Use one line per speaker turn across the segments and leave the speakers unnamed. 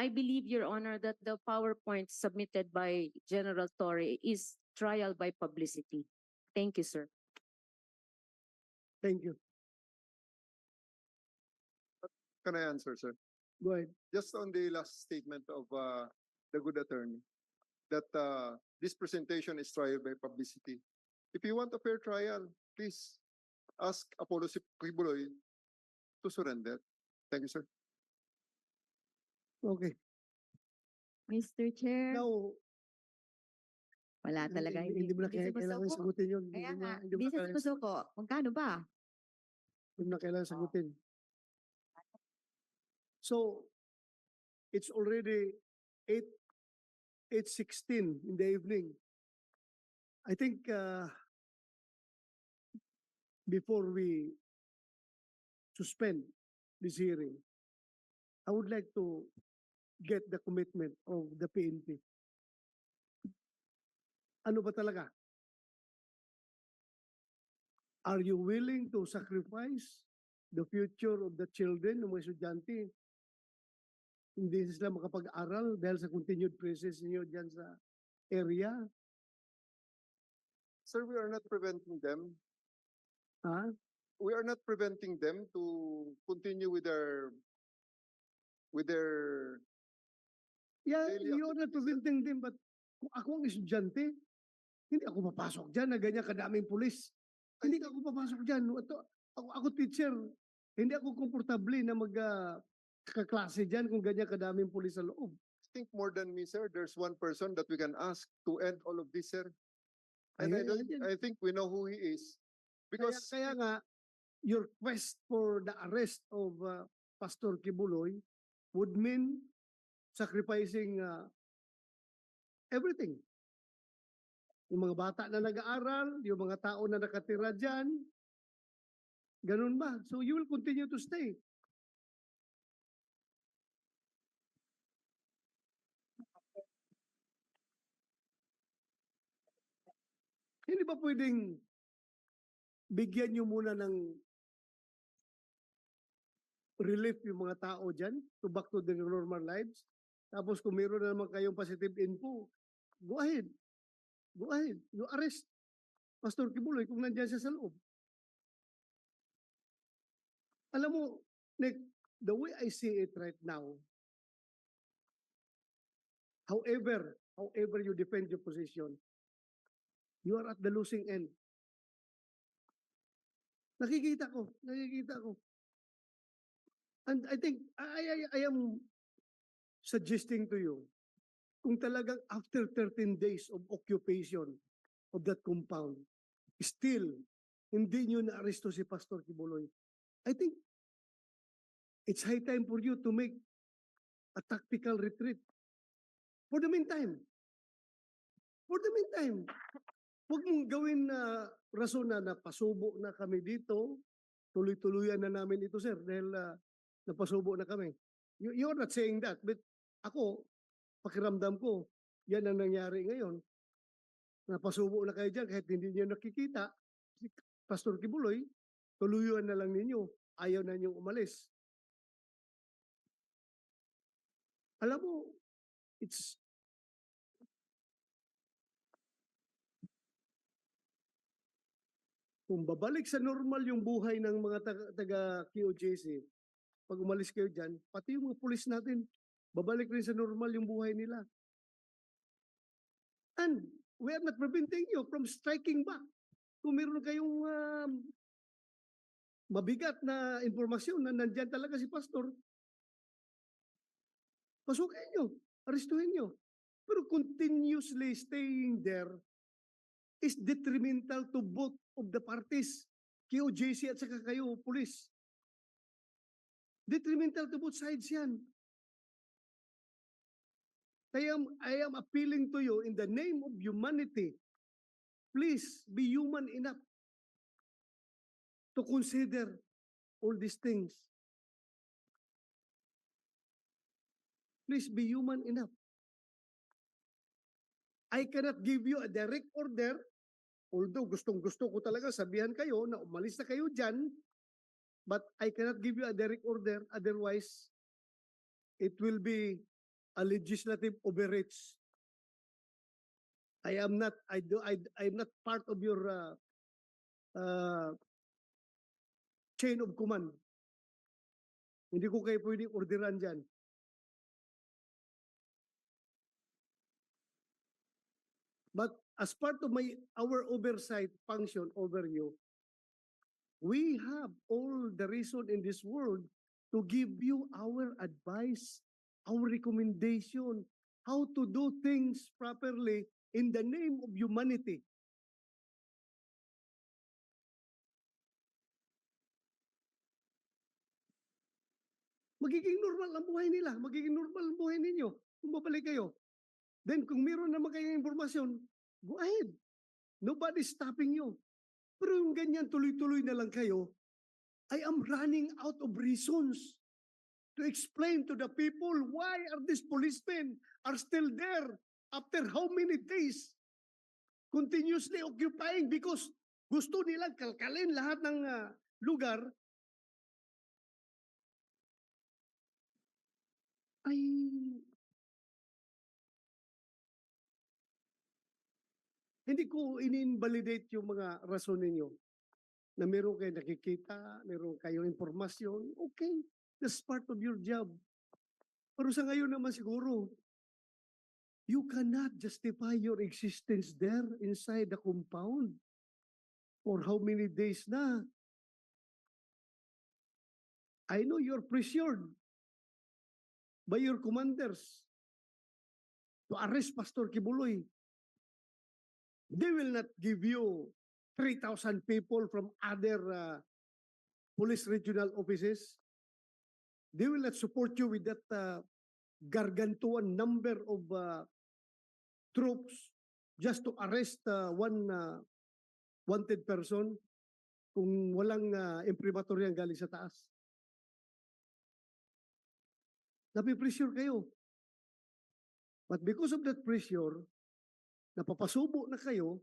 I believe, Your Honor, that the PowerPoint submitted by General Torre is trial by publicity. Thank you, sir.
Thank you.
Can I answer, sir?
Go ahead.
Just on the last statement of uh, the good attorney, that uh, this presentation is trial by publicity. If you want a fair trial, please ask Apollo Kibuloy to surrender. Thank you, sir.
Okay.
Mr. Chair,
Now,
wala talaga.
hindi, hindi mo na kaya- kailangan
sumusuko.
sagutin yun. Hindi
Kaya
mo
nga,
na- hindi mo
hindi
na
siya
kailangan-.
Magkano ba?
hindi mo na kailangan sagutin. So, it's already eight, eight sixteen in the evening. I think, uh, before we suspend this hearing, I would like to get the commitment of the PNP. Ano ba talaga? Are you willing to sacrifice the future of the children ng mga estudyante? Hindi sila makapag-aral dahil sa continued presence niyo dyan sa area.
Sir, we are not preventing them.
Ha?
We are not preventing them to continue with their with their
Yeah,
Daily activities, sir.
preventing them, but kung ako ang estudyante, hindi ako papasok dyan na ganyan kadaming pulis. Hindi ako papasok dyan. Ito, ako, ako teacher, hindi ako komportable na mag ah, kaklase dyan kung ganyan kadaming pulis sa loob.
I think more than me, sir. There's one person that we can ask to end all of this, sir. And I,
Ayun,
don't. I think we know who he is.
Because
Because
kaya, nga, your quest for the arrest of uh, Pastor Kibuloy would mean sacrificing uh, everything. Yung mga bata na nag-aaral, yung mga tao na nakatira dyan, ganun ba? So you will continue to stay. Hindi ba pwedeng bigyan nyo muna ng relief yung mga tao dyan to back to their normal lives? Tapos kung meron na naman kayong positive info, go ahead. Go ahead. You arrest Pastor Kibuloy kung nandyan siya sa loob. Alam mo, Nick, the way I see it right now, however, however you defend your position, you are at the losing end. Nakikita ko, nakikita ko. And I think, I, I, I am suggesting to you, kung talagang after 13 days of occupation of that compound, still, hindi nyo na-aresto si Pastor Kibuloy, I think it's high time for you to make a tactical retreat. For the meantime, for the meantime, huwag mong gawin na rason na napasubo na kami dito, tuloy-tuluyan na namin ito, sir, dahil ah, napasubo na kami. You, you're not saying that, but ako, pakiramdam ko, yan ang nangyari ngayon. Napasubo na kayo dyan kahit hindi niyo nakikita. Si Pastor Kibuloy, tuluyuan na lang ninyo. Ayaw na niyong umalis. Alam mo, it's kung babalik sa normal yung buhay ng mga taga, taga QJC, pag umalis kayo dyan, pati yung mga pulis natin, babalik rin sa normal yung buhay nila. And we are not preventing you from striking back. Kung meron kayong um, mabigat na informasyon na nandyan talaga si pastor, pasukin nyo, arestuhin nyo. Pero continuously staying there is detrimental to both of the parties, QJC at saka kayo, police. Detrimental to both sides yan. I am, I am appealing to you in the name of humanity. Please be human enough to consider all these things. Please be human enough. I cannot give you a direct order, although gustong gusto ko talaga sabihan kayo na umalis na kayo dyan, but I cannot give you a direct order, otherwise it will be a legislative overreach. I am not, I do, I, I'm not part of your, uh, uh, chain of command. Hindi ko kayo pwedeng orderan dyan. But as part of my, our oversight function over you, we have all the reason in this world to give you our advice, our recommendation, how to do things properly in the name of humanity. Magiging normal ang buhay nila, magiging normal ang buhay ninyo kung babalik kayo. Then kung meron naman kayong informasyon, go ahead. Nobody's stopping you. Pero yung ganyan tuloy-tuloy na lang kayo, I am running out of reasons to explain to the people why are these policemen are still there after how many days continuously occupying because gusto nilang kalkalin lahat ng ah, lugar? Ay. Hindi ko ini-invalidate yung mga rason ninyo. Na meron kayo nakikita, meron kayong impormasyon, okay, that's part of your job. Pero sa ngayon naman siguro, you cannot justify your existence there inside the compound for how many days na. I know you're pressured by your commanders to arrest Pastor Kibuloy. They will not give you 3,000 people from other uh, police regional offices. They will not support you with that uh, gargantuan number of uh, troops just to arrest uh, one uh, wanted person kung walang uh, imprimatur yan galing sa taas. Napipressure kayo. But because of that pressure, napapasubo na kayo,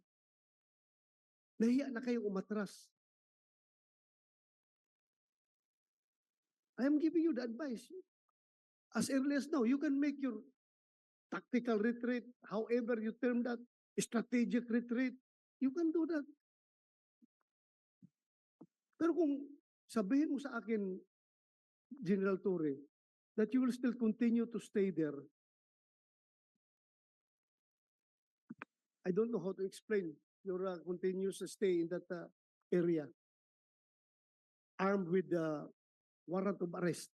nahiya na kayong umatras. I am giving you the advice. As early as now, you can make your tactical retreat, however you term that, strategic retreat, you can do that. Pero kung sabihin mo sa akin, General Torre, that you will still continue to stay there, I don't know how to explain your uh, continuous stay in that uh, area. Armed with the warrant of arrest.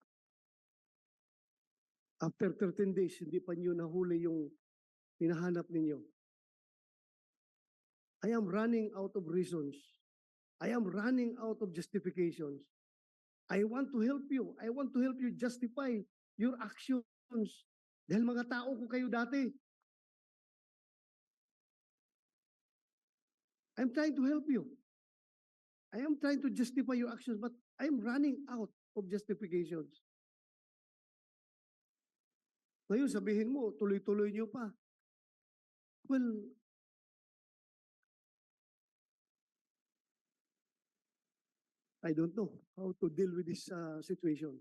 After 13 days, hindi pa niyo nahuli yung hinahanap ninyo. I am running out of reasons. I am running out of justifications. I want to help you. I want to help you justify your actions. Dahil mga tao ko kayo dati. I'm trying to help you. I am trying to justify your actions, but I'm running out of justifications. Ngayon sabihin mo, tuloy-tuloy niyo pa. Well, I don't know how to deal with this uh, situation.